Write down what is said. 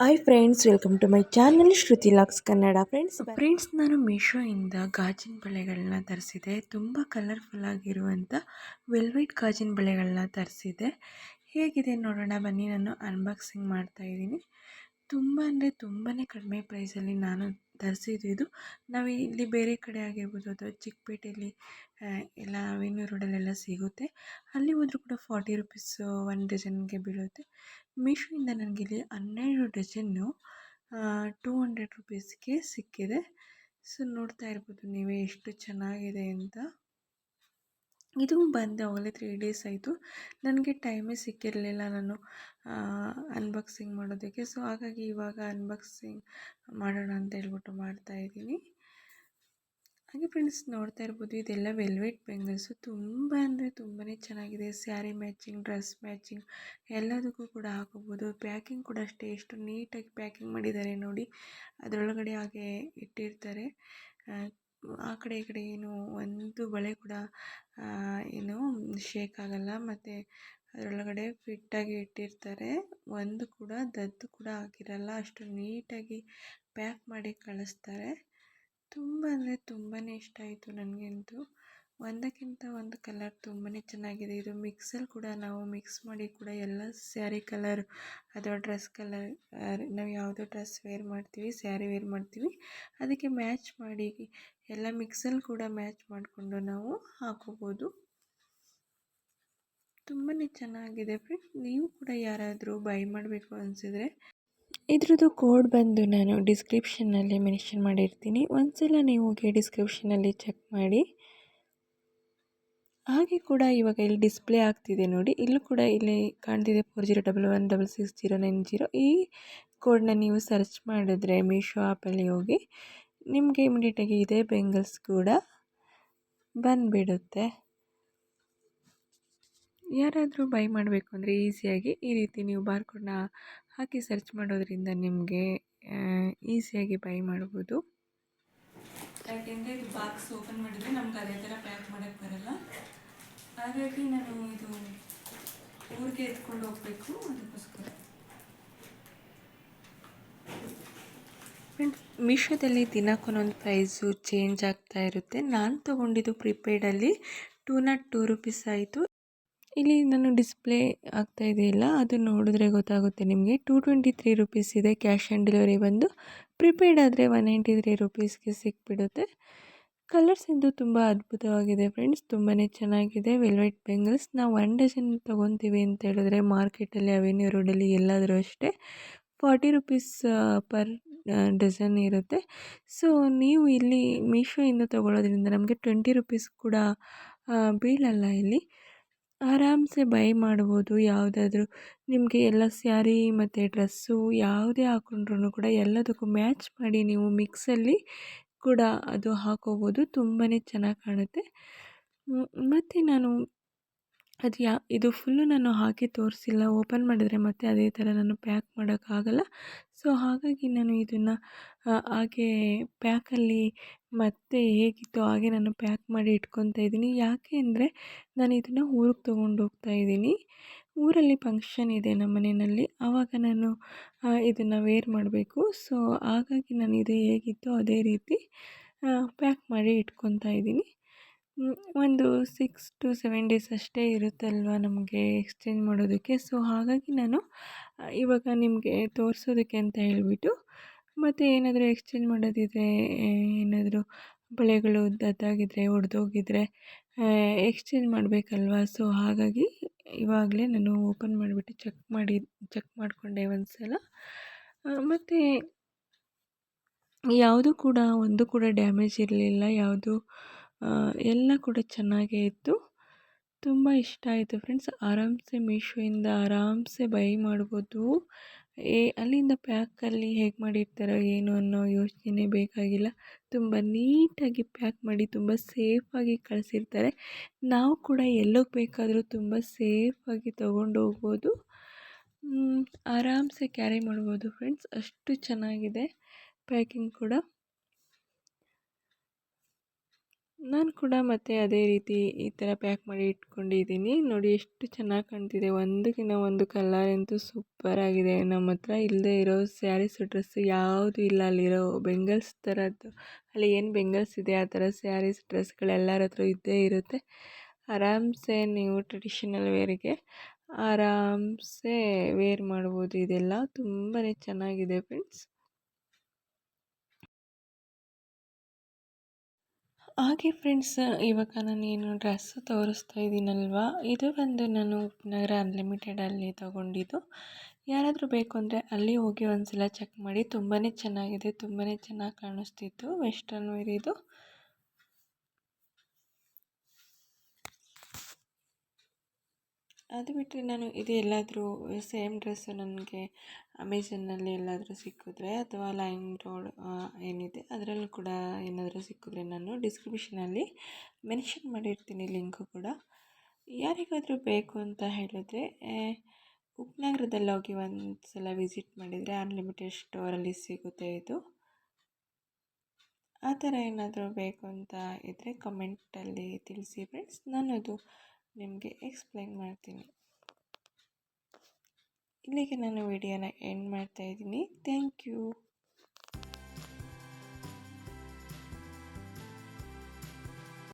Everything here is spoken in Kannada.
Hi friends welcome to my channel Shruti LOX Kannada friends friends ನಾನು ಮೀಶೋಯಿಂದ ಗಾಜಿನ ಬಳೆಗಳನ್ನ ತರಿಸಿದೆ. ತುಂಬ ಕಲರ್ಫುಲ್ ಆಗಿರುವಂಥ ವೆಲ್ವೆಟ್ ಗಾಜಿನ ಬಳೆಗಳನ್ನ ತರಿಸಿದೆ. ಹೇಗಿದೆ ನೋಡೋಣ, ಬನ್ನಿ, ನಾನು ಅನ್ಬಾಕ್ಸಿಂಗ್ ಮಾಡ್ತಾ ಇದ್ದೀನಿ. ತುಂಬ ಅಂದರೆ ತುಂಬಾ ಕಡಿಮೆ ಪ್ರೈಸಲ್ಲಿ ನಾನು ತರಿಸಿದ್ದು ನಾವು ಇಲ್ಲಿ ಬೇರೆ ಕಡೆ ಆಗಿರ್ಬೋದು ಅಥವಾ ಚಿಕ್ಕಪೇಟೆಯಲ್ಲಿ ಎಲ್ಲ ಅವೆನ್ಯೂ ರೋಡಲ್ಲೆಲ್ಲ ಸಿಗುತ್ತೆ. ಅಲ್ಲಿ ಹೋದರೂ ಕೂಡ ಫಾರ್ಟಿ ರುಪೀಸು ಒನ್ ಡಜನ್ಗೆ ಬೀಳುತ್ತೆ. ಮೀಶೋಯಿಂದ ನನಗೆ ಇಲ್ಲಿ ಹನ್ನೆರಡು ಡಜನ್ನು ಟೂ ಹಂಡ್ರೆಡ್ ರುಪೀಸ್ಗೆ ಸಿಕ್ಕಿದೆ. ಸೊ ನೋಡ್ತಾ ಇರ್ಬೋದು ನೀವೇ ಎಷ್ಟು ಚೆನ್ನಾಗಿದೆ ಅಂತ. ಇದು ಬಂದು ಆಗಲೇ ತ್ರೀ ಡೇಸ್ ಆಯಿತು. ನನಗೆ ಟೈಮೇ ಸಿಕ್ಕಿರಲಿಲ್ಲ ನಾನು ಅನ್ಬಾಕ್ಸಿಂಗ್ ಮಾಡೋದಕ್ಕೆ. ಸೊ ಹಾಗಾಗಿ ಇವಾಗ ಅನ್ಬಾಕ್ಸಿಂಗ್ ಮಾಡೋಣ ಅಂತ ಹೇಳ್ಬಿಟ್ಟು ಮಾಡ್ತಾಯಿದ್ದೀನಿ ಹಾಗೆ ಫ್ರೆಂಡ್ಸ್ ನೋಡ್ತಾ ಇರ್ಬೋದು, ಇದೆಲ್ಲ ವೆಲ್ವೆಟ್ ಬೆಂಗಲ್ಸು ತುಂಬ ಅಂದರೆ ತುಂಬಾ ಚೆನ್ನಾಗಿದೆ. ಸ್ಯಾರಿ ಮ್ಯಾಚಿಂಗ್ ಡ್ರೆಸ್ ಮ್ಯಾಚಿಂಗ್ ಎಲ್ಲದಕ್ಕೂ ಕೂಡ ಹಾಕೋಬೋದು ಪ್ಯಾಕಿಂಗ್ ಕೂಡ ಅಷ್ಟೇ, ಎಷ್ಟು ನೀಟಾಗಿ ಪ್ಯಾಕಿಂಗ್ ಮಾಡಿದ್ದಾರೆ ನೋಡಿ. ಅದರೊಳಗಡೆ ಹಾಗೆ ಇಟ್ಟಿರ್ತಾರೆ. ಆ ಕಡೆ ಈ ಕಡೆ ಏನು ಒಂದು ಬಳೆ ಕೂಡ ಏನು ಶೇಕ್ ಆಗಲ್ಲ. ಮತ್ತು ಅದರೊಳಗಡೆ ಫಿಟ್ಟಾಗಿ ಇಟ್ಟಿರ್ತಾರೆ. ಒಂದು ಕೂಡ ದದ್ದು ಕೂಡ ಆಗಿರಲ್ಲ ಅಷ್ಟು ನೀಟಾಗಿ ಪ್ಯಾಕ್ ಮಾಡಿ ಕಳಿಸ್ತಾರೆ. ತುಂಬ ಅಂದರೆ ತುಂಬಾ ಇಷ್ಟ ಆಯಿತು ನನಗಂತೂ. ಒಂದಕ್ಕಿಂತ ಒಂದು ಕಲರ್ ತುಂಬಾ ಚೆನ್ನಾಗಿದೆ. ಇದು ಮಿಕ್ಸಲ್ಲಿ ಕೂಡ ನಾವು ಮಿಕ್ಸ್ ಮಾಡಿ ಕೂಡ ಎಲ್ಲ ಸ್ಯಾರಿ ಕಲರ್ ಅಥವಾ ಡ್ರೆಸ್ ಕಲರ್ ನಾವು ಯಾವುದೋ ಡ್ರೆಸ್ ವೇರ್ ಮಾಡ್ತೀವಿ ಸ್ಯಾರಿ ವೇರ್ ಮಾಡ್ತೀವಿ. ಅದಕ್ಕೆ ಮ್ಯಾಚ್ ಮಾಡಿ ಎಲ್ಲ ಮಿಕ್ಸಲ್ಲಿ ಕೂಡ ಮ್ಯಾಚ್ ಮಾಡಿಕೊಂಡು ನಾವು ಹಾಕೋಬೋದು. ತುಂಬಾ ಚೆನ್ನಾಗಿದೆ ಫ್ರೆಂಡ್ಸ್ ನೀವು ಕೂಡ ಯಾರಾದರೂ ಬೈ ಮಾಡಬೇಕು ಅನಿಸಿದ್ರೆ ಇದ್ರದ್ದು ಕೋಡ್ ಬಂದು ನಾನು ಡಿಸ್ಕ್ರಿಪ್ಷನ್ನಲ್ಲಿ ಮೆನ್ಷನ್ ಮಾಡಿರ್ತೀನಿ. ಒಂದ್ಸಲ ನೀವು ಹೋಗಿ ಡಿಸ್ಕ್ರಿಪ್ಷನಲ್ಲಿ ಚೆಕ್ ಮಾಡಿ. ಹಾಗೆ ಕೂಡ ಇವಾಗ ಇಲ್ಲಿ ಡಿಸ್ಪ್ಲೇ ಆಗ್ತಿದೆ ನೋಡಿ. ಇಲ್ಲೂ ಕೂಡ ಇಲ್ಲಿ ಕಾಣ್ತಿದೆ four zero double one double six zero nine zero ಈ ಕೋಡನ್ನ ನೀವು ಸರ್ಚ್ ಮಾಡಿದ್ರೆ ಮೀಶೋ ಆ್ಯಪಲ್ಲಿ ಹೋಗಿ ನಿಮಗೆ ಇಮಿಡಿಯೇಟಾಗಿ ಇದೇ ಬೆಂಗಲ್ಸ್ ಕೂಡ ಬಂದುಬಿಡುತ್ತೆ. ಯಾರಾದರೂ ಬೈ ಮಾಡಬೇಕು ಅಂದರೆ ಈಸಿಯಾಗಿ ಈ ರೀತಿ ನೀವು ಬಾರ್ಕೋಡ್ನ ಹಾಕಿ ಸರ್ಚ್ ಮಾಡೋದ್ರಿಂದ ನಿಮಗೆ ಈಸಿಯಾಗಿ ಬೈ ಮಾಡ್ಬೋದು. ಯಾಕೆಂದರೆ ಇದು ಬಾಕ್ಸ್ ಓಪನ್ ಮಾಡಿದರೆ ನಮ್ಗೆ ಅದೇ ಥರ ಪ್ಯಾಕ್ ಮಾಡೋಕ್ಕೆ ಬರಲ್ಲ. ಹಾಗಾಗಿ ನಾನು ಇದು ಊರಿಗೆ ಎತ್ಕೊಂಡು ಹೋಗ್ಬೇಕು ಅದಕ್ಕೋಸ್ಕರ. ಫ್ರೆಂಡ್ಸ್ ಮೀಶೋದಲ್ಲಿ ದಿನಕ್ಕೊಂದೊಂದು ಪ್ರೈಸು ಚೇಂಜ್ ಆಗ್ತಾ ಇರುತ್ತೆ. ನಾನು ತೊಗೊಂಡಿದ್ದು ಪ್ರಿಪೇಯ್ಡಲ್ಲಿ ಟೂ ನಾಟ್ ಟೂ ರುಪೀಸ್ ಆಯಿತು. ಇಲ್ಲಿ ನಾನು ಡಿಸ್ಪ್ಲೇ ಆಗ್ತಾ ಇದೆಯಲ್ಲ, ಅದು ನೋಡಿದ್ರೆ ಗೊತ್ತಾಗುತ್ತೆ ನಿಮಗೆ. ಟೂ ಟ್ವೆಂಟಿ ತ್ರೀ ರುಪೀಸ್ ಇದೆ ಕ್ಯಾಶ್ ಆನ್ ಡೆಲಿವರಿ ಬಂದು. ಪ್ರಿಪೇಯ್ಡ್ ಆದರೆ ಒನ್ ನೈಂಟಿ ತ್ರೀ ರುಪೀಸ್ಗೆ ಸಿಕ್ಬಿಡುತ್ತೆ. ಕಲರ್ಸ್ ಇದು ತುಂಬ ಅದ್ಭುತವಾಗಿದೆ ಫ್ರೆಂಡ್ಸ್. ತುಂಬಾ ಚೆನ್ನಾಗಿದೆ. ವೆಲ್ವೆಟ್ ಬೆಂಗಲ್ಸ್ ನಾವು ಒನ್ ಡಜನ್ ತೊಗೊತೀವಿ ಅಂತ ಹೇಳಿದ್ರೆ ಮಾರ್ಕೆಟಲ್ಲಿ ಅವೆನ್ಯೂ ರೋಡಲ್ಲಿ ಎಲ್ಲಾದರೂ ಅಷ್ಟೇ ಫಾರ್ಟಿ ರುಪೀಸ್ ಪರ್ ಡಜನ್ ಇರುತ್ತೆ. ಸೊ, ನೀವು ಇಲ್ಲಿ ಮೀಶೋಯಿಂದ ತೊಗೊಳೋದ್ರಿಂದ ನಮಗೆ ಟ್ವೆಂಟಿ ರುಪೀಸ್ ಕೂಡ ಬೀಳಲ್ಲ ಇಲ್ಲಿ. ಆರಾಮ್ಸೆ ಬೈ ಮಾಡ್ಬೋದು. ಯಾವುದಾದ್ರೂ ನಿಮಗೆ ಎಲ್ಲ ಸ್ಯಾರಿ ಮತ್ತು ಡ್ರೆಸ್ಸು ಯಾವುದೇ ಹಾಕೊಂಡ್ರೂ ಕೂಡ ಎಲ್ಲದಕ್ಕೂ ಮ್ಯಾಚ್ ಮಾಡಿ ನೀವು ಮಿಕ್ಸಲ್ಲಿ ಕೂಡ ಅದು ಹಾಕೋಬೋದು. ತುಂಬಾ ಚೆನ್ನಾಗಿ ಕಾಣುತ್ತೆ. ಮತ್ತು ನಾನು ಅದು ಯಾ, ಇದು ಫುಲ್ಲು ನಾನು ಹಾಕಿ ತೋರಿಸಿಲ್ಲ. ಓಪನ್ ಮಾಡಿದರೆ ಮತ್ತೆ ಅದೇ ಥರ ನಾನು ಪ್ಯಾಕ್ ಮಾಡೋಕ್ಕಾಗಲ್ಲ. ಸೊ ಹಾಗಾಗಿ ನಾನು ಇದನ್ನು ಹಾಗೇ ಪ್ಯಾಕಲ್ಲಿ ಮತ್ತೆ ಹೇಗಿತ್ತು ಹಾಗೆ ನಾನು ಪ್ಯಾಕ್ ಮಾಡಿ ಇಟ್ಕೊತಾ ಇದ್ದೀನಿ. ಯಾಕೆ ಅಂದರೆ ನಾನು ಇದನ್ನು ಊರಿಗೆ ತೊಗೊಂಡು ಹೋಗ್ತಾ ಇದ್ದೀನಿ. ಊರಲ್ಲಿ ಫಂಕ್ಷನ್ ಇದೆ ನಮ್ಮ ಮನೆಯಲ್ಲಿ. ಆವಾಗ ನಾನು ಇದನ್ನು ವೇರ್ ಮಾಡಬೇಕು. ಸೊ ಹಾಗಾಗಿ ನಾನು ಇದು ಹೇಗಿತ್ತು ಅದೇ ರೀತಿ ಪ್ಯಾಕ್ ಮಾಡಿ ಇಟ್ಕೊತಾ ಇದ್ದೀನಿ. ಒಂದು ಸಿಕ್ಸ್ ಟು ಸೆವೆನ್ ಡೇಸ್ ಅಷ್ಟೇ ಇರುತ್ತಲ್ವ ನಮಗೆ ಎಕ್ಸ್ಚೇಂಜ್ ಮಾಡೋದಕ್ಕೆ. ಸೊ ಹಾಗಾಗಿ ನಾನು ಇವಾಗ ನಿಮಗೆ ತೋರಿಸೋದಕ್ಕೆ ಅಂತ ಹೇಳಿಬಿಟ್ಟು ಮತ್ತು ಏನಾದರೂ ಎಕ್ಸ್ಚೇಂಜ್ ಮಾಡೋದಿದ್ರೆ ಏನಾದರೂ ಬಳೆಗಳು ದದ್ದಾಗಿದ್ದರೆ ಒಡೆದೋಗಿದ್ರೆ ಎಕ್ಸ್ಚೇಂಜ್ ಮಾಡಬೇಕಲ್ವಾ? ಸೊ ಹಾಗಾಗಿ ಇವಾಗಲೇ ನಾನು ಓಪನ್ ಮಾಡಿಬಿಟ್ಟು ಚೆಕ್ ಮಾಡಿ ಚೆಕ್ ಮಾಡಿಕೊಂಡೆ ಒಂದು ಸಲ ಮತ್ತು ಯಾವುದು ಕೂಡ ಒಂದು ಕೂಡ ಡ್ಯಾಮೇಜ್ ಇರಲಿಲ್ಲ. ಯಾವುದು ಎಲ್ಲ ಕೂಡ ಚೆನ್ನಾಗೇ ಇತ್ತು. ತುಂಬ ಇಷ್ಟ ಆಯಿತು ಫ್ರೆಂಡ್ಸ್ ಆರಾಮ್ಸೆ ಮೀಶೋಯಿಂದ ಆರಾಮ್ಸೆ ಬೈ ಮಾಡ್ಬೋದು. ಏ, ಅಲ್ಲಿಂದ ಪ್ಯಾಕಲ್ಲಿ ಹೇಗೆ ಮಾಡಿರ್ತಾರೋ ಏನು ಅನ್ನೋ ಯೋಚನೆ ಬೇಕಾಗಿಲ್ಲ. ತುಂಬ ನೀಟಾಗಿ ಪ್ಯಾಕ್ ಮಾಡಿ ತುಂಬ ಸೇಫಾಗಿ ಕಳಿಸಿರ್ತಾರೆ. ನಾವು ಕೂಡ ಎಲ್ಲೋಕ್ಕೆ ಬೇಕಾದರೂ ತುಂಬ ಸೇಫಾಗಿ ತೊಗೊಂಡು ಹೋಗ್ಬೋದು. ಆರಾಮ್ಸೆ ಕ್ಯಾರಿ ಮಾಡ್ಬೋದು ಫ್ರೆಂಡ್ಸ್ ಅಷ್ಟು ಚೆನ್ನಾಗಿದೆ ಪ್ಯಾಕಿಂಗ್ ಕೂಡ. ನಾನು ಕೂಡ ಮತ್ತೆ ಅದೇ ರೀತಿ ಈ ಥರ ಪ್ಯಾಕ್ ಮಾಡಿ ಇಟ್ಕೊಂಡಿದ್ದೀನಿ. ನೋಡಿ ಎಷ್ಟು ಚೆನ್ನಾಗಿ ಕಾಣ್ತಿದೆ. ಒಂದಕ್ಕಿಂತ ಒಂದು ಕಲರ್ ಅಂತೂ ಸೂಪರ್ ಆಗಿದೆ. ನಮ್ಮ ಹತ್ರ ಇಲ್ಲದೆ ಇರೋ ಸ್ಯಾರೀಸ್ ಡ್ರೆಸ್ಸು ಯಾವುದೂ ಇಲ್ಲ. ಅಲ್ಲಿರೋ ಬೆಂಗಲ್ಸ್ ಥರದ್ದು ಅಲ್ಲಿ ಏನು ಬೆಂಗಲ್ಸ್ ಇದೆ, ಆ ಥರ ಸ್ಯಾರೀಸ್ ಡ್ರೆಸ್ಗಳೆಲ್ಲರ ಹತ್ರ ಇದ್ದೇ ಇರುತ್ತೆ. ಆರಾಮ್ಸೆ ನೀವು ಟ್ರೆಡಿಷನಲ್ ವೇರಿಗೆ ಆರಾಮ್ಸೆ ವೇರ್ ಮಾಡ್ಬೋದು. ಇದೆಲ್ಲ ತುಂಬಾ ಚೆನ್ನಾಗಿದೆ ಫ್ರೆಂಡ್ಸ್ ಹಾಗೆ ಫ್ರೆಂಡ್ಸ್ ಇವಾಗ ನಾನೇನು ಡ್ರೆಸ್ ತೋರಿಸ್ತಾ ಇದ್ದೀನಲ್ವಾ ಇದು ಬಂದು ನಾನು ಉಪನಗರ ಅನ್ಲಿಮಿಟೆಡಲ್ಲಿ ತೊಗೊಂಡಿದ್ದು. ಯಾರಾದರೂ ಬೇಕು ಅಂದರೆ ಅಲ್ಲಿ ಹೋಗಿ ಒಂದು ಸಲ ಚೆಕ್ ಮಾಡಿ ತುಂಬಾ ಚೆನ್ನಾಗಿದೆ ತುಂಬಾ ಚೆನ್ನಾಗಿ ಕಾಣಿಸ್ತಿತ್ತು ವೆಸ್ಟರ್ನ್ ವೇರ್ ಇದು. ಅದು ಬಿಟ್ಟರೆ ನಾನು ಇದು ಎಲ್ಲಾದರೂ ಸೇಮ್ ಡ್ರೆಸ್ಸು ನನಗೆ ಅಮೆಝನ್ನಲ್ಲಿ ಎಲ್ಲಾದರೂ ಸಿಕ್ಕಿದ್ರೆ ಅಥವಾ ಲೈನ್ ರೋಡ್ ಏನಿದೆ ಅದರಲ್ಲೂ ಕೂಡ ಏನಾದರೂ ಸಿಕ್ಕಿದ್ರೆ ನಾನು ಡಿಸ್ಕ್ರಿಪ್ಷನಲ್ಲಿ ಮೆನ್ಷನ್ ಮಾಡಿರ್ತೀನಿ ಲಿಂಕು ಕೂಡ. ಯಾರಿಗಾದರೂ ಬೇಕು ಅಂತ ಹೇಳಿದ್ರೆ ಉಪನಗರದಲ್ಲಿ ಹೋಗಿ ಒಂದು ಸಲ ವಿಸಿಟ್ ಮಾಡಿದರೆ ಅನ್ಲಿಮಿಟೆಡ್ ಸ್ಟೋರಲ್ಲಿ ಸಿಗುತ್ತೆ ಇದು. ಆ ಥರ ಏನಾದರೂ ಬೇಕು ಅಂತ ಇದ್ದರೆ ಕಮೆಂಟಲ್ಲಿ ತಿಳಿಸಿ ಫ್ರೆಂಡ್ಸ್ ನಾನು ಅದು ನಿಮಗೆ ಎಕ್ಸ್ಪ್ಲೈನ್ ಮಾಡ್ತೀನಿ. ಇಲ್ಲಿಗೆ ನಾನು ವಿಡಿಯೋನ ಎಂಡ್ ಮಾಡ್ತಾಯಿದ್ದೀನಿ ಥ್ಯಾಂಕ್ ಯು